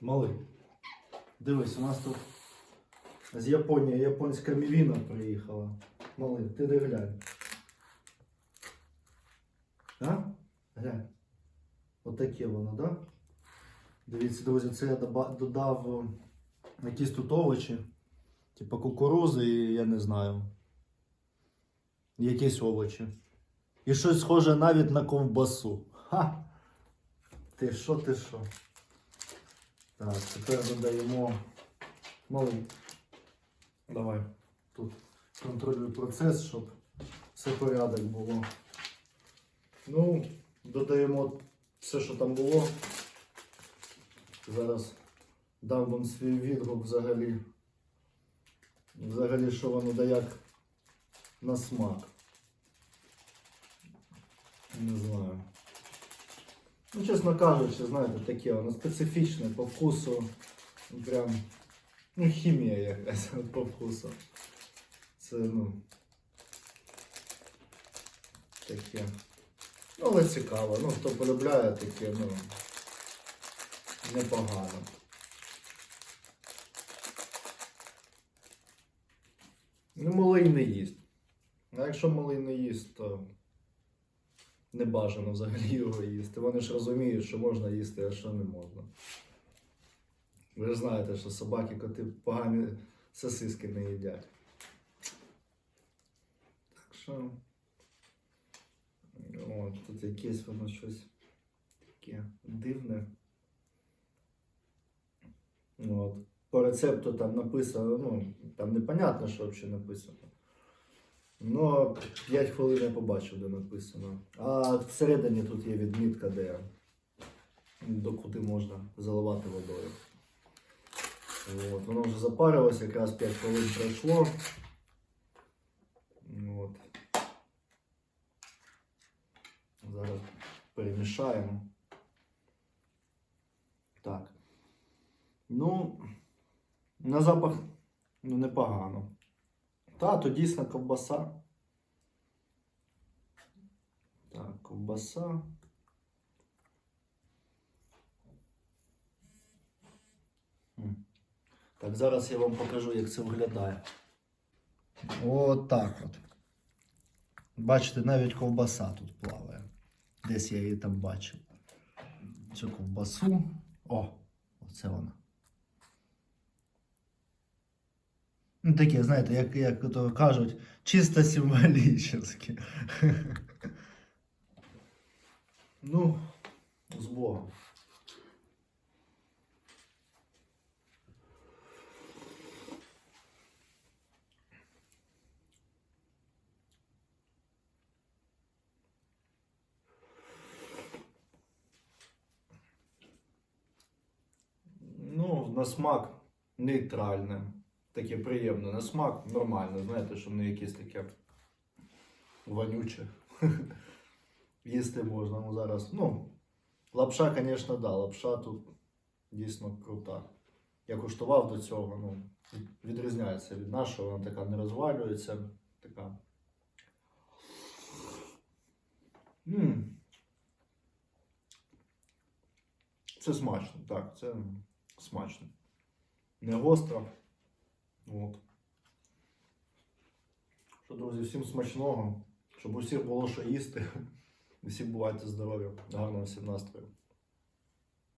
Малий. Дивись, у нас тут з Японії японська мівіна приїхала. Малий, ти де глянь. А? Глянь. Отаке воно, да? Дивіться, друзі, це я додав е, якісь тут овочі, типу кукурузи і я не знаю. Якісь овочі. І щось схоже навіть на ковбасу. Ха! Ти що, ти що? Так, тепер додаємо малий. Давай. Тут контролюй процес, щоб все порядок було. Ну, додаємо все, що там було. Зараз дам вам свій відгук взагалі. Взагалі, що воно дає як на смак. Не знаю. Ну, чесно кажучи, знаєте, таке воно специфічне по вкусу. Прям. Ну, хімія якась по вкусу. Це, ну. Таке. Ну, але цікаво. Ну, хто полюбляє таке, ну. Непогано. Ну, малий не їсть. А якщо малий не їсть, то не бажано взагалі його їсти. Вони ж розуміють, що можна їсти, а що не можна. Ви ж знаєте, що собаки, коти погані сосиски не їдять. Так що. От, тут якесь воно щось таке дивне. От. По рецепту там написано, ну, там непонятно, що взагалі написано. Ну, 5 хвилин я побачив, де написано. А всередині тут є відмітка, де до куди можна заливати водою. От, воно вже запарилось, якраз 5 хвилин пройшло. От. Зараз перемішаємо. Так. Ну, на запах ну, непогано. Та, то дійсно ковбаса. Так, ковбаса. Так, зараз я вам покажу, як це виглядає. От так от. Бачите, навіть ковбаса тут плаває. Десь я її там бачив. Цю ковбасу. О, оце вона. Ну, таке, знаєте, як, як то кажуть, чисто символічно. ну, з Богом. Ну, на смак нейтральне. Таке приємне. На смак нормально, знаєте, що не якесь таке вонюче. Їсти можна ну, зараз. Ну, лапша, звісно, да, лапша тут дійсно крута. Я куштував до цього, ну, відрізняється від нашого, вона така не розвалюється. Така. м Це смачно, так, це смачно. Не гостро. От. Що, друзі, всім смачного, щоб усіх було що їсти. Всі бувайте здорові, гарного всім настрою.